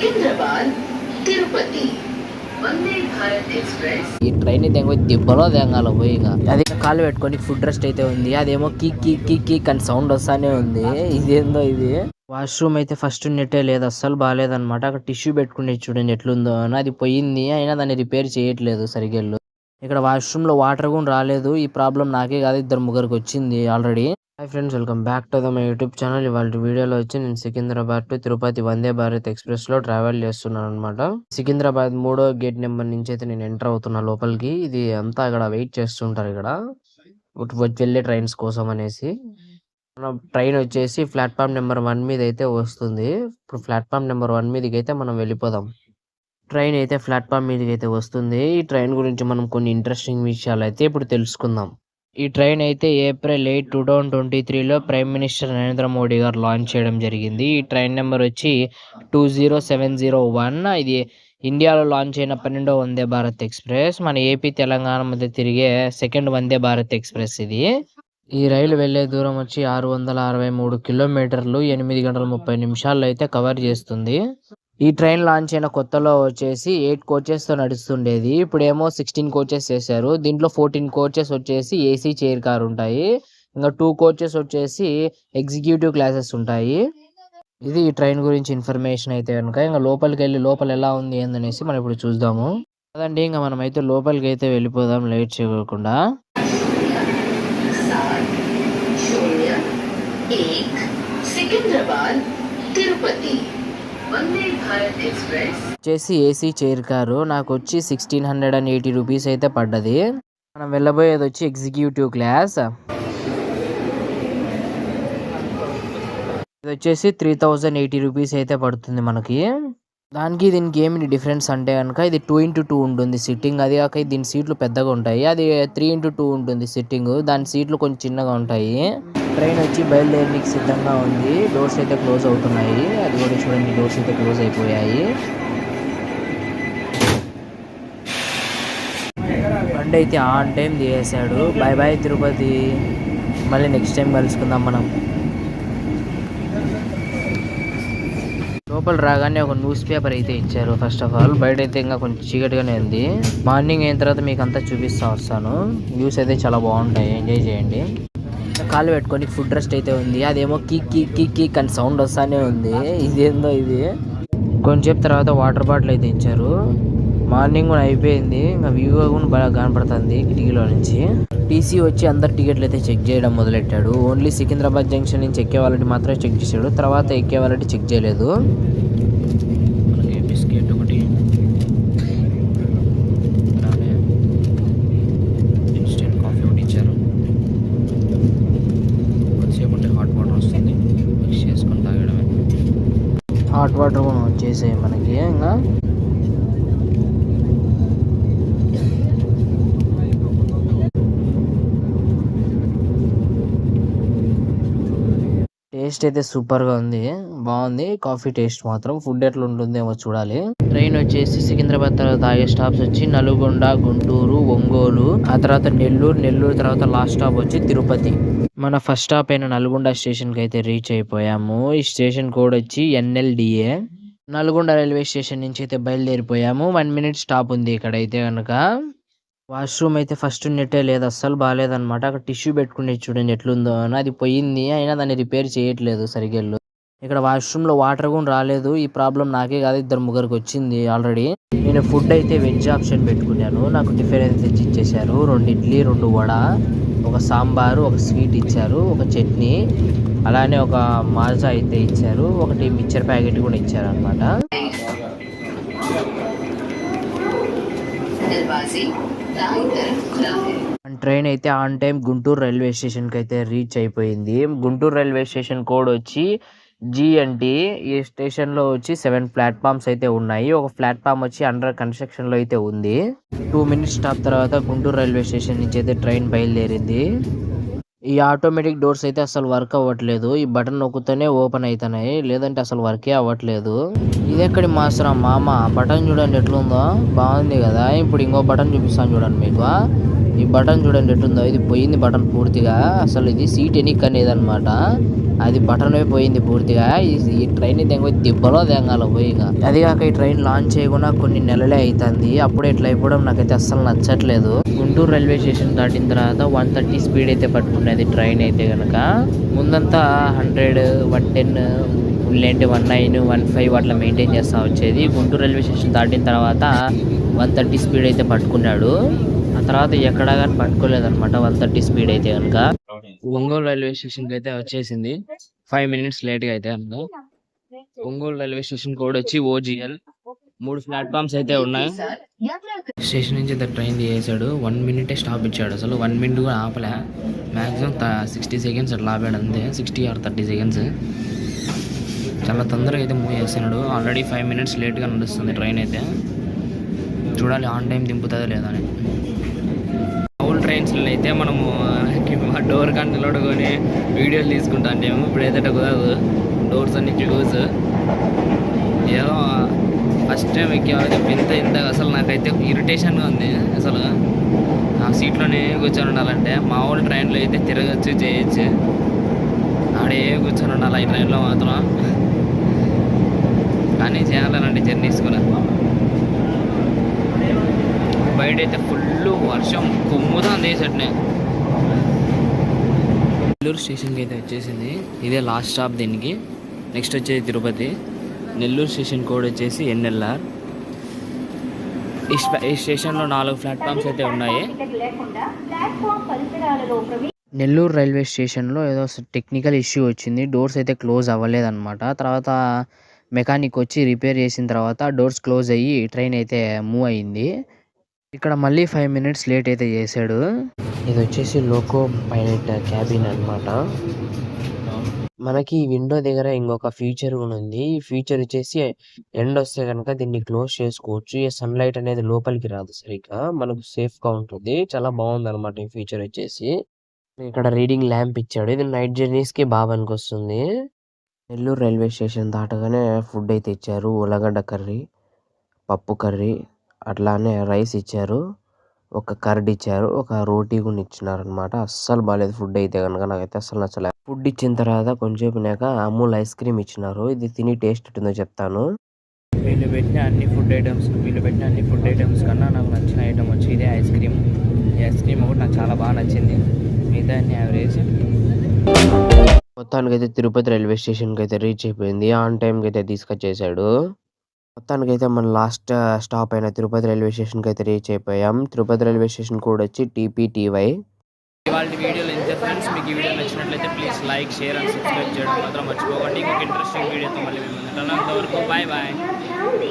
సికింద్రాబాద్ తిరుపతి ఈ ట్రైన్ అయితే ఇంకో దెబ్బలో తెంగాల పోయి ఇక. కాలు పెట్టుకొని ఫుడ్ రెస్ట్ అయితే ఉంది. అదేమో కిక్ కిక్ కిక్ కిక్ అని సౌండ్ వస్తానే ఉంది. ఇదేందో ఇది? వాష్రూమ్ అయితే ఫస్ట్ నెట్టే లేదు. అస్సలు బాగాలేదనమాట అక్కడ టిష్యూ పెట్టుకునే చూడండి ఎట్లుందో అని. అది పోయింది. అయినా దాన్ని రిపేర్ చేయట్లేదు సరిగ్గా ఇక్కడ వాష్రూమ్లో వాటర్ కూడా రాలేదు. ఈ ప్రాబ్లం నాకే కాదు. ఇద్దరు ముగ్గురికి వచ్చింది already. Hi friends welcome back to the my YouTube channel ఇవాళ వీడియోలో వచ్చి నేను సికింద్రాబాద్ టు తిరుపతి వందే భారత్ ఎక్స్ప్రెస్లో ట్రావెల్ చేస్తున్నాను అనమాట సికింద్రాబాద్ మూడో గేట్ నెంబర్ నుంచి అయితే నేను ఎంటర్ అవుతున్నా లోపలికి. ఇది అంతా ఇక్కడ వెయిట్ చేస్తుంటారు ఇక్కడ. వచ్చి వెళ్ళే ట్రైన్స్ కోసం అనేసి. మన ట్రైన్ వచ్చేసి ప్లాట్ఫామ్ నెంబర్ వన్ మీద అయితే వస్తుంది. ఇప్పుడు ప్లాట్ఫామ్ నెంబర్ వన్ మీదకి అయితే మనం వెళ్ళిపోదాం. ట్రైన్ అయితే ప్లాట్ఫామ్ మీదకి అయితే వస్తుంది. ఈ ట్రైన్ గురించి మనం కొన్ని ఇంట్రెస్టింగ్ విషయాలు అయితే ఇప్పుడు తెలుసుకుందాం. ఈ ట్రైన్ అయితే April eight two thousand twenty త్రీలో prime minister Narendra Modi garu launch చేయడం జరిగింది. ఈ ట్రైన్ నెంబర్ వచ్చి two zero seven zero one. ఇది ఇండియాలో లాంచ్ అయిన పన్నెండో వందే భారత్ ఎక్స్ప్రెస్. మన ఏపీ తెలంగాణ మధ్య తిరిగే సెకండ్ వందే భారత్ ఎక్స్ప్రెస్ ఇది. ఈ రైలు వెళ్ళే దూరం వచ్చి ఆరు వందల అరవై మూడు కిలోమీటర్లు ఎనిమిది గంటల ముప్పై నిమిషాల్లో అయితే కవర్ చేస్తుంది. ఈ ట్రైన్ లాంచ్ అయిన కొత్తలో వచ్చేసి ఎయిట్ కోచెస్తో నడుస్తుండేది. ఇప్పుడేమో సిక్స్టీన్ కోచెస్ చేశారు. దీంట్లో ఫోర్టీన్ కోచెస్ వచ్చేసి ఏసీ చైర్ కార్ ఉంటాయి. ఇంకా టూ కోచెస్ వచ్చేసి ఎగ్జిక్యూటివ్ క్లాసెస్ ఉంటాయి. ఇది ఈ ట్రైన్ గురించి ఇన్ఫర్మేషన్ అయితే కనుక. ఇంకా లోపలికి వెళ్ళి లోపల ఎలా ఉంది ఏందనేసి మనం ఇప్పుడు చూద్దాము. అదండి ఇంకా మనమైతే లోపలికి అయితే వెళ్ళిపోదాం. లేట్ చేయకుండా. వచ్చేసి ఏసీ చైర్ కారు. నాకు వచ్చి sixteen hundred and eighty rupees అయితే పడ్డది. మనం వెళ్ళబోయేది వచ్చి ఎగ్జిక్యూటివ్ క్లాస్ ఇది వచ్చేసి త్రీ థౌజండ్ ఎయిటీ రూపీస్ అయితే పడుతుంది మనకి. దానికి దీనికి ఏమి డిఫరెన్స్ అంటే కనుక ఇది టూ ఇంటూ టూ ఉంటుంది సిట్టింగ్ అది కాక దీని సీట్లు పెద్దగా ఉంటాయి. అది త్రీ ఇంటూ టూ ఉంటుంది సిట్టింగ్ దాని సీట్లు కొంచెం చిన్నగా ఉంటాయి. ట్రైన్ వచ్చి బయలుదేరడానికి సిద్ధంగా ఉంది. డోర్స్ అయితే క్లోజ్ అవుతున్నాయి. అది కూడా చూడండి డోర్స్ అయితే క్లోజ్ అయిపోయాయి. బండి అయితే ఆన్ టైం తీసేశాడు. Bye bye Tirupati. మళ్ళీ నెక్స్ట్ టైం కలుసుకుందాం మనం. లోపల రాగానే ఒక న్యూస్ పేపర్ అయితే ఇచ్చారు. ఫస్ట్ ఆఫ్ ఆల్ బయట అయితే ఇంకా కొంచెం చీకటిగానే ఉంది. మార్నింగ్ అయిన తర్వాత మీకు అంతా చూపిస్తా వస్తాను. న్యూస్ అయితే చాలా బాగుంటాయి. ఎంజాయ్ చేయండి. కాలు పెట్టుకొని ఫుడ్ రెస్ట్ అయితే ఉంది. అదేమో కిక్ కిక్ కిక్ కిక్ అని సౌండ్ వస్తానే ఉంది. ఇదేందో ఇది? కొంచెంసేపు తర్వాత వాటర్ బాటిల్ అయితే ఇచ్చారు. మార్నింగ్ కూడా అయిపోయింది. ఇంకా వ్యూ కూడా బాగా కనపడుతుంది కిటికీలో నుంచి. టీసీ వచ్చి అందరు టికెట్లు అయితే చెక్ చేయడం మొదలెట్టాడు. ఓన్లీ సికింద్రాబాద్ జంక్షన్ నుంచి ఎక్కే వాళ్ళకి మాత్రమే చెక్ చేశాడు. తర్వాత ఎక్కే వాళ్ళకి చెక్ చేయలేదు. బిస్కెట్ ఒకటి. హాట్ వాటర్ కూడా వచ్చేసాయి మనకి. ఇంకా టేస్ట్ అయితే సూపర్గా ఉంది. బాగుంది. కాఫీ టేస్ట్ మాత్రం. ఫుడ్ ఎట్లా ఉంటుందేమో చూడాలి. ట్రైన్ వచ్చేసి సికింద్రాబాద్ తర్వాత ఆగే స్టాప్స్ వచ్చి నల్గొండ గుంటూరు ఒంగోలు ఆ తర్వాత నెల్లూరు నెల్లూరు తర్వాత లాస్ట్ స్టాప్ వచ్చి తిరుపతి. మన ఫస్ట్ స్టాప్ అయిన నల్గొండ స్టేషన్కి అయితే రీచ్ అయిపోయాము. ఈ స్టేషన్ కోడ్ వచ్చి ఎన్ఎల్డిఏ. నల్గొండ రైల్వే స్టేషన్ నుంచి అయితే బయలుదేరిపోయాము. వన్ మినిట్ స్టాప్ ఉంది ఇక్కడ అయితే కనుక వాష్రూమ్ అయితే ఫస్ట్ ఉన్నట్టే లేదు అస్సలు బాగాలేదనమాట అక్కడ టిష్యూ పెట్టుకునే చూడండి ఎట్లుందో. అని అది పోయింది అయినా దాన్ని రిపేర్ చేయట్లేదు సరిగ్గా ఇక్కడ వాష్రూమ్లో వాటర్ కూడా రాలేదు ఈ ప్రాబ్లం నాకే కాదు ఇద్దరు ముగ్గురికి వచ్చింది ఆల్రెడీ. నేను ఫుడ్ అయితే వెజ్ ఆప్షన్ పెట్టుకున్నాను నాకు టిఫిన్ అయితే తెచ్చి ఇచ్చేసారు రెండు ఇడ్లీ రెండు వడ ఒక సాంబారు ఒక స్వీట్ ఇచ్చారు ఒక చట్నీ అలానే ఒక మాజా అయితే ఇచ్చారు ఒకటి మిక్చర్ ప్యాకెట్ కూడా ఇచ్చారు అనమాట ట్రైన్ అయితే ఆన్ టైం గుంటూరు రైల్వే స్టేషన్కి అయితే రీచ్ అయిపోయింది. గుంటూరు రైల్వే స్టేషన్ కోడ్ వచ్చి జిఎన్టి ఈ స్టేషన్లో వచ్చి సెవెన్ ప్లాట్ఫామ్స్ అయితే ఉన్నాయి. ఒక ప్లాట్ఫామ్ వచ్చి అండర్ కన్స్ట్రక్షన్లో అయితే ఉంది. టూ మినిట్స్ స్టాప్ తర్వాత గుంటూరు రైల్వే స్టేషన్ నుంచి అయితే ట్రైన్ బయలుదేరింది. ఈ ఆటోమేటిక్ డోర్స్ అయితే అసలు వర్క్ అవ్వట్లేదు. ఈ బటన్ నొక్కుతూనే ఓపెన్ అవుతున్నాయి లేదంటే అసలు వర్కే అవ్వట్లేదు. ఇది ఎక్కడి మాస్టరా మామ? బటన్ చూడండి ఎట్లుందో. బాగుంది కదా? ఇప్పుడు ఇంకో బటన్ చూపిస్తాను చూడండి మీకు. ఈ బటన్ చూడండి ఎట్టుందో ఇది పోయింది బటన్ పూర్తిగా. అసలు ఇది సీట్ ఎనిక్ అనేది అనమాట అది బటన్ పోయింది పూర్తిగా. ఈ- ట్రైన్ దెంగ దిబ్బలో దెంగాల పోయిగా అది కాక ఈ ట్రైన్ లాంచ్ చేయకుండా కొన్ని నెలలే అవుతుంది అప్పుడే ఇట్లా అయిపోవడం నాకైతే అస్సలు నచ్చట్లేదు. గుంటూరు రైల్వే స్టేషన్ దాటిన తర్వాత వన్ థర్టీ స్పీడ్ అయితే పట్టుకునేది ట్రైన్ అయితే కనుక ముందంతా హండ్రెడ్ వన్ టెన్ లేదంటే వన్ నైన్ వన్ ఫైవ్ అట్లా మెయింటైన్ చేస్తూ వచ్చేది. గుంటూరు రైల్వే స్టేషన్ దాటిన తర్వాత వన్ థర్టీ స్పీడ్ అయితే పట్టుకున్నాడు. తర్వాత ఎక్కడా కానీ పట్టుకోలేదన్నమాట. వన్ థర్టీ స్పీడ్ అయితే కనుక ఒంగోలు రైల్వే స్టేషన్కి అయితే వచ్చేసింది. ఫైవ్ మినిట్స్ లేట్గా అయితే కనుక ఒంగోలు రైల్వే స్టేషన్ కోడ్ వచ్చి ఓజిఎల్. మూడు ప్లాట్ఫామ్స్ అయితే ఉన్నాయి. స్టేషన్ నుంచి అయితే ట్రైన్ చేసాడు వన్ మినిటే స్టాప్ ఇచ్చాడు. అసలు వన్ మినిట్ కూడా ఆపలే. మాక్సిమం సిక్స్టీ సెకండ్స్ అట్లా ఆపాడు. అంతే. Sixty or thirty seconds. చాలా తొందరగా అయితే మూవ్ చేస్తున్నాడు. ఆల్రెడీ ఫైవ్ మినిట్స్ లేట్గా నడుస్తుంది ట్రైన్ అయితే. చూడాలి ఆన్ టైం దింపుతుందో అని. ట్రైన్స్లో అయితే మనము డోర్ కానీ నిలబడుకొని వీడియోలు తీసుకుంటా అంటే ఇప్పుడు అయితే కుదరదు డోర్స్ అన్ని క్లోజ్. ఏదో ఫస్ట్ టైం ఎక్కేవాళ్ళకి ఇంత ఇంత అసలు నాకైతే ఇరిటేషన్గా ఉంది అసలు. ఆ సీట్లోనే కూర్చొని ఉండాలంటే మామూలు ట్రైన్లో అయితే తిరగచ్చు చేయొచ్చు. ఆడే కూర్చొని ఉండాలి ఈ ట్రైన్లో మాత్రం. కానీ చేయాలనంటే జర్నీస్ కూడా. బయట అయితే ఫుల్ వర్షం కుమ్ముతుంది సెట్నే నెల్లూరు స్టేషన్కి అయితే వచ్చేసింది. ఇదే లాస్ట్ స్టాప్ దీనికి. నెక్స్ట్ వచ్చేది తిరుపతి. నెల్లూరు స్టేషన్ కోడ్ వచ్చేసి ఎన్ఎల్ఆర్. ఈ ఈ స్టేషన్లో నాలుగు ప్లాట్ఫామ్స్ అయితే ఉన్నాయి. నెల్లూరు రైల్వే స్టేషన్లో ఏదో టెక్నికల్ ఇష్యూ వచ్చింది. డోర్స్ అయితే క్లోజ్ అవ్వలేదన్నమాట. తర్వాత మెకానిక్ వచ్చి రిపేర్ చేసిన తర్వాత డోర్స్ క్లోజ్ అయ్యి ట్రైన్ అయితే మూవ్ అయ్యింది ఇక్కడ మళ్ళీ ఫైవ్ మినిట్స్ లేట్ అయితే చేశాడు. ఇది వచ్చేసి లోకో పైలట్ క్యాబిన్ అన్నమాట. మనకి విండో దగ్గర ఇంకొక ఫీచర్ కూడా ఉంది. ఈ ఫీచర్ వచ్చేసి ఎండ్ వస్తే కనుక దీన్ని క్లోజ్ చేసుకోవచ్చు. ఈ సన్ లైట్ అనేది లోపలికి రాదు సరిగ్గా. మనకు సేఫ్గా ఉంటుంది. చాలా బాగుంది అనమాట ఈ ఫీచర్ వచ్చేసి. ఇక్కడ రీడింగ్ ల్యాంప్ ఇచ్చాడు. ఇది నైట్ జర్నీస్కి బాగా పనికొస్తుంది నెల్లూరు రైల్వే స్టేషన్ దాటగానే ఫుడ్ అయితే ఇచ్చారు. ఉల్లగడ్డ కర్రీ పప్పు కర్రీ అట్లానే రైస్ ఇచ్చారు. ఒక కర్డ్ ఇచ్చారు. ఒక రోటీ కూడా ఇచ్చినారు అనమాట అస్సలు బాగాలేదు ఫుడ్ అయితే కనుక నాకైతే అస్సలు నచ్చలేదు ఫుడ్ ఇచ్చిన తర్వాత కొంచెం వినాక అమూల్ ఐస్ క్రీమ్ ఇచ్చినారు. ఇది తిని టేస్ట్ ఉంటుందో చెప్తాను. వీళ్ళు పెట్టిన అన్ని ఫుడ్ ఐటమ్స్ వీళ్ళు పెట్టిన అన్ని ఫుడ్ ఐటమ్స్ కన్నా నాకు నచ్చిన ఐటమ్ వచ్చి ఇదే ఐస్ క్రీమ్. ఈ ఐస్ క్రీమ్ ఒకటి నాకు చాలా బాగా నచ్చింది. మిగతా అన్ని యావరేజ్ మొత్తానికి అయితే తిరుపతి రైల్వే స్టేషన్కి అయితే రీచ్ అయిపోయింది. ఆన్ టైంకి అయితే తీసుకొచ్చేసాడు. మొత్తానికైతే అయితే మన లాస్ట్ స్టాప్ అయిన తిరుపతి రైల్వే స్టేషన్కి అయితే రీచ్ అయిపోయాం. తిరుపతి రైల్వే స్టేషన్ కూడా వచ్చి టీపీటీవై. ఇవాళ వీడియోలు ఎంత ఫ్రెండ్స్ మీకు ఈ వీడియో నచ్చినట్లయితే please like share and subscribe చేయడం మాత్రం మర్చిపోకండి. ఇంకొక ఇంట్రెస్టింగ్ వీడియోతో మళ్ళీ మేము ఉంటాను అంతవరకు బాయ్ బాయ్